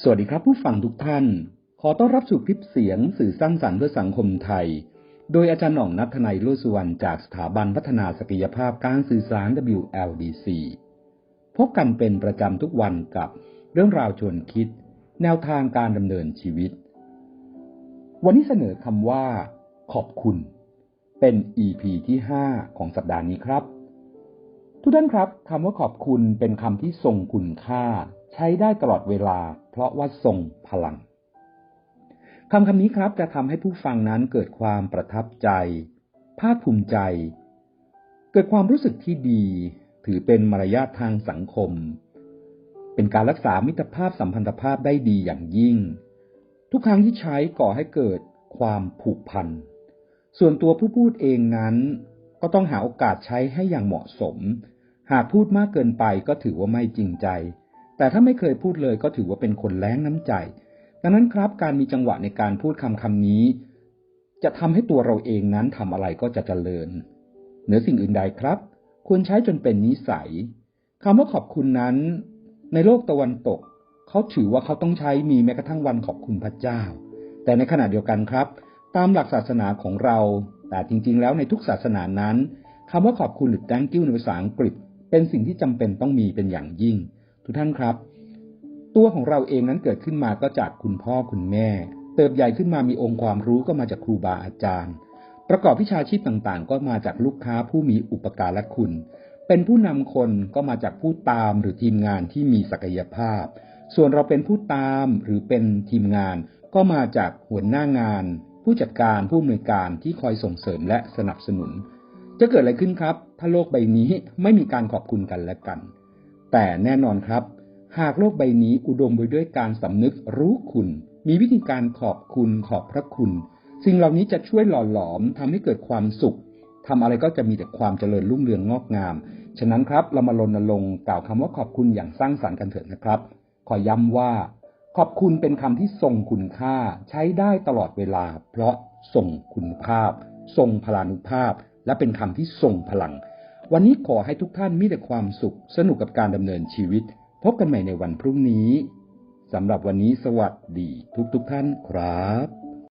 สวัสดีครับผู้ฟังทุกท่าน ขอต้อนรับสู่คลิปเสียงสื่อสร้างสรรค์เพื่อสังคมไทย โดยอาจารย์หน่องนัทนายโลสุวรรณจากสถาบันพัฒนาศักยภาพการสื่อสาร WLDC พบกันเป็นประจำทุกวันกับเรื่องราวชวนคิด แนวทางการดำเนินชีวิต วันนี้เสนอคำว่า ขอบคุณ เป็น EP ที่ 5 ของสัปดาห์นี้ครับ ทุกท่านครับคำว่าขอบคุณเป็นคำที่ทรงคุณค่า ใช้ได้ตลอดเวลา เพราะว่าทรงพลังคำคำนี้ครับจะทำให้ผู้ฟังนั้นเกิดความประทับใจ ภาคภูมิใจ เกิดความรู้สึกที่ดี ถือเป็นมารยาททางสังคม เป็นการรักษามิตรภาพสัมพันธภาพได้ดีอย่างยิ่ง ทุกครั้งที่ใช้ก่อให้เกิดความผูกพัน ส่วนตัวผู้พูดเองนั้น ก็ต้องหาโอกาสใช้ให้อย่างเหมาะสม หากพูดมากเกินไปก็ถือว่าไม่จริงใจ แต่ถ้าไม่เคยพูดเลยก็ถือว่าเป็นคนแล้งน้ำใจ ดังนั้นครับการมีจังหวะในการพูดคำคำนี้ จะทำให้ตัวเราเองนั้นทำอะไรก็จะเจริญ เหนือสิ่งอื่นใดครับ ควรใช้จนเป็นนิสัยคำว่าขอบคุณนั้น ในโลกตะวันตก เขาถือว่าเขาต้องใช้มีแม้กระทั่งวันขอบคุณพระเจ้า แต่ในขณะเดียวกันครับ ตามหลักศาสนาของเรา แต่จริง ๆ แล้วในทุกศาสนานั้นคำว่าขอบคุณหรือ thank you ในภาษาอังกฤษ เป็นสิ่งที่จำเป็นต้องมีเป็นอย่างยิ่ง ทุกท่านครับ ตัวของเราเองนั้นเกิดขึ้นมาก็จากคุณพ่อคุณแม่ เติบใหญ่ขึ้นมามีองค์ความรู้ก็มาจากครูบาอาจารย์ ประกอบวิชาชีพต่างๆ ก็มาจากลูกค้าผู้มีอุปการะคุณ เป็นผู้นำคนก็มาจากผู้ตามหรือทีมงานที่มีศักยภาพ ส่วนเราเป็นผู้ตามหรือเป็นทีมงาน ก็มาจากหัวหน้างาน ผู้จัดการผู้อำนวยการที่คอยส่งเสริมและสนับสนุน จะเกิดอะไรขึ้นครับ ถ้าโลกใบนี้ไม่มีการขอบคุณกันและกัน แต่แน่นอนครับ หากโลกใบนี้อุดมไปด้วยการสำนึกรู้คุณ มีวิธีการขอบคุณขอบพระคุณ สิ่งเหล่านี้จะช่วยหล่อหลอมทำให้เกิดความสุขทำอะไรก็จะมีแต่ความเจริญรุ่งเรืองงอกงาม ฉะนั้นครับเรามารณรงค์กล่าวคำว่าขอบคุณอย่างสร้างสรรค์กันเถิดนะครับ ขอย้ำว่า ขอบคุณเป็นคำที่ทรงคุณค่า ใช้ได้ตลอดเวลา เพราะทรงคุณภาพ ทรงพลานุภาพ และเป็นคำที่ทรงพลัง วันนี้ขอให้ทุกท่านมีแต่ความสุขสนุกกับการดำเนินชีวิต พบกันใหม่ในวันพรุ่งนี้สำหรับวันนี้สวัสดีทุกทุกท่านครับ